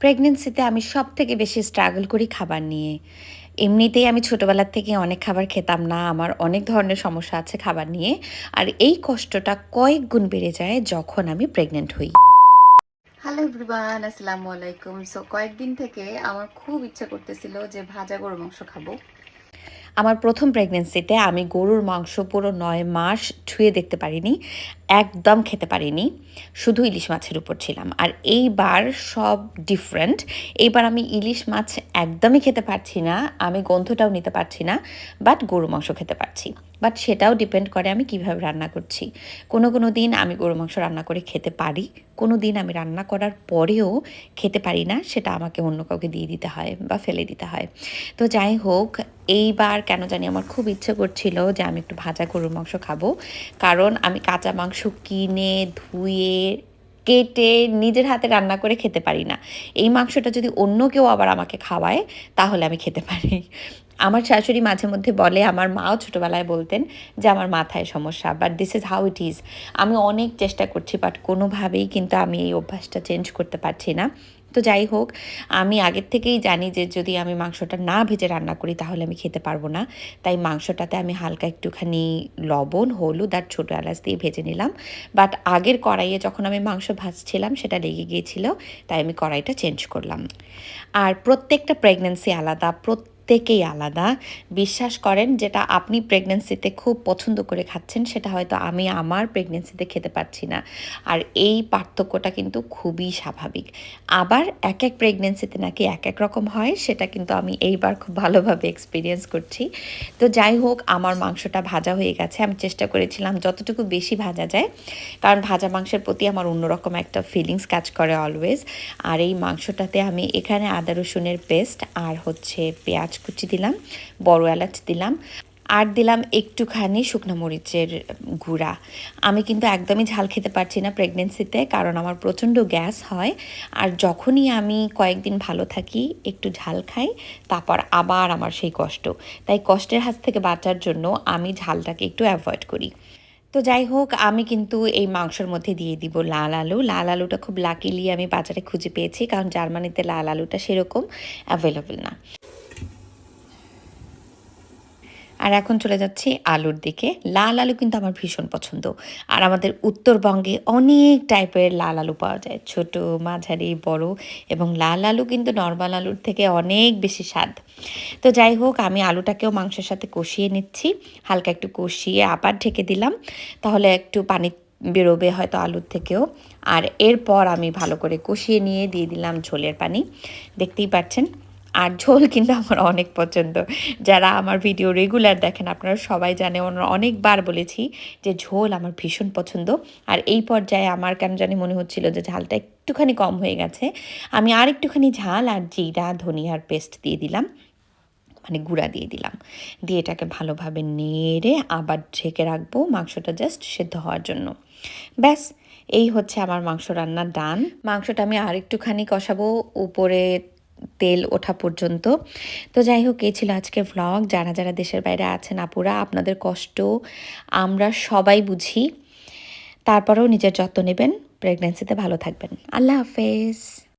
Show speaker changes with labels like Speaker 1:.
Speaker 1: প্রেগনেন্সিতে আমি সব থেকে বেশি স্ট্রাগল করি খাবার নিয়ে। এমনিতেই আমি ছোটোবেলার থেকে অনেক খাবার খেতাম না, আমার অনেক ধরনের সমস্যা আছে খাবার নিয়ে। আর এই কষ্টটা কয়েক গুণ বেড়ে যায় যখন আমি প্রেগনেন্ট হই। হ্যালো এভরিওয়ান আসসালামু আলাইকুম। সো কয়েকদিন থেকে আমার খুব ইচ্ছা করতেছিল যে ভাজা গরু মাংস খাব। আমার প্রথম প্রেগনেন্সিতে আমি গরুর মাংস পুরো নয় মাস ছুঁয়ে দেখতে পারিনি, একদম খেতে পারিনি, শুধু ইলিশ মাছের উপর ছিলাম। আর এইবার সব ডিফারেন্ট এইবার আমি ইলিশ মাছ একদমই খেতে পারছি না, আমি গন্ধটাও নিতে পারছি না বাট গরু মাংস খেতে পারছি। বাট সেটাও ডিপেন্ড করে আমি কীভাবে রান্না করছি। কোনো কোনো দিন আমি গরু মাংস রান্না করে খেতে পারি, কোনো দিন আমি রান্না করার পরেও খেতে পারি না, সেটা আমাকে অন্য কাউকে দিয়ে দিতে হয় বা ফেলে দিতে হয়। তো যাই হোক, এইবার কেন জানি আমার খুব ইচ্ছে করছিল যে আমি একটু ভাজা গরুর মাংস খাব। কারণ আমি কাঁচা মাংস কিনে, ধুয়ে, কেটে নিজের হাতে রান্না করে খেতে পারি না। এই মাংসটা যদি অন্য কেউ আবার আমাকে খাওয়ায়, তাহলে আমি খেতে পারি। আমার শাশুড়ি মাঝে মধ্যে বলে, আমার মাও ছোটোবেলায় বলতেন যে, আমার মাথায় সমস্যা but this is how it is আমি অনেক চেষ্টা করছি বাট কোনোভাবেই কিন্তু আমি এই অভ্যাসটা চেঞ্জ করতে পারছি না। তো যাই হোক, আমি আগের থেকেই জানি যে, যদি আমি মাংসটা না ভেজে রান্না করি, তাহলে আমি খেতে পারব না। তাই মাংসটাতে আমি হালকা একটুখানি লবণ, হলুদ আর ছোটো এলাচ দিয়ে ভেজে নিলাম। বাট আগের কড়াইয়ে যখন আমি মাংস ভাজছিলাম, সেটা লেগে গিয়েছিল, তাই আমি কড়াইটা চেঞ্জ করলাম। আর প্রত্যেকটা প্রেগনেন্সি আলাদা, প্রত্যেক প্রত্যেকেই আলাদা। বিশ্বাস করেন, যেটা আপনি প্রেগনেন্সিতে খুব পছন্দ করে খাচ্ছেন, সেটা হয়তো আমি আমার প্রেগনেন্সিতে খেতে পারছি না। আর এই পার্থক্যটা কিন্তু খুবই স্বাভাবিক। আবার এক এক প্রেগনেন্সিতে নাকি এক এক রকম হয়, সেটা কিন্তু আমি এইবার খুব ভালোভাবে এক্সপিরিয়েন্স করছি। তো যাই হোক, আমার মাংসটা ভাজা হয়ে গেছে। আমি চেষ্টা করেছিলাম যতটুকু বেশি ভাজা যায়, কারণ ভাজা মাংসের প্রতি আমার অন্যরকম একটা ফিলিংস কাজ করে অলওয়েজ আর এই মাংসটাতে আমি এখানে আদা রসুনের পেস্ট আর হচ্ছে পেঁয়াজ কুচি দিলাম, বড় এলাচ দিলাম, আর দিলাম একটুখানি শুকনো মরিচের গুঁড়া। আমি কিন্তু একদমই ঝাল খেতে পারছি না প্রেগনেন্সিতে কারণ আমার প্রচণ্ড গ্যাস হয়। আর যখনই আমি কয়েকদিন ভালো থাকি, একটু ঝাল খাই, তারপর আবার আমার সেই কষ্ট। তাই কষ্টের হাত থেকে বাঁচার জন্য আমি ঝালটাকে একটু অ্যাভয়েড করি। তো যাই হোক, আমি কিন্তু এই মাংসের মধ্যে দিয়ে দিব লাল আলু। লাল আলুটা খুব লাকিলি আমি বাজারে খুঁজে পেয়েছি, কারণ জার্মানিতে লাল আলুটা সেরকম অ্যাভেলেবল না। আর এখন চলে যাচ্ছি আলুর দিকে। লাল আলু কিন্তু আমার ভীষণ পছন্দ। আর আমাদের উত্তরবঙ্গে অনেক টাইপের লাল আলু পাওয়া যায়। ছোট, মাঝারি, বড় এবং লাল আলু কিন্তু নর্মাল আলুর থেকে অনেক বেশি স্বাদ। তো যাই হোক, আমি আলুটাকেও মাংসের সাথে কষিয়ে নিচ্ছি। হালকা একটু কষিয়ে আবার ঢেকে দিলাম। তাহলে একটু পানি বেরোবে হয়তো আলুর থেকেও। আর এরপর আমি ভালো করে কষিয়ে নিয়ে দিয়ে দিলাম ঝোলের পানি। দেখতেই পাচ্ছেন? আর ঝোল কিন্তু আমার অনেক পছন্দ। যারা আমার ভিডিও রেগুলার দেখেন, আপনারা সবাই জানে ওনারা অনেকবার বলেছি যে ঝোল আমার ভীষণ পছন্দ। আর এই পর্যায়ে আমার কেন জানি মনে হচ্ছিল যে ঝালটা একটুখানি কম হয়ে গেছে। আমি আর একটুখানি ঝাল আর জিরা ধনিয়ার পেস্ট দিয়ে দিলাম। মানে গুঁড়া দিয়ে দিলাম। দিয়ে এটাকে ভালোভাবে নেড়ে আবার ঢেকে রাখব মাংসটা জাস্ট সেদ্ধ হওয়ার জন্য। ব্যাস, এই হচ্ছে আমার মাংস রান্নার ডান মাংসটা আমি আর একটুখানি কষাবো। উপরে তেল ওঠা পর্যন্ত। তো যাই হোক, এই ছিল আজকের ভ্লগ যারা যারা দেশের বাইরে আছেন আপুরা, আপনাদের কষ্ট আমরা সবাই বুঝি। তারপরেও নিজের যত্ন নেবেন। প্রেগনেন্সিতে ভালো থাকবেন। আল্লাহ হাফেজ।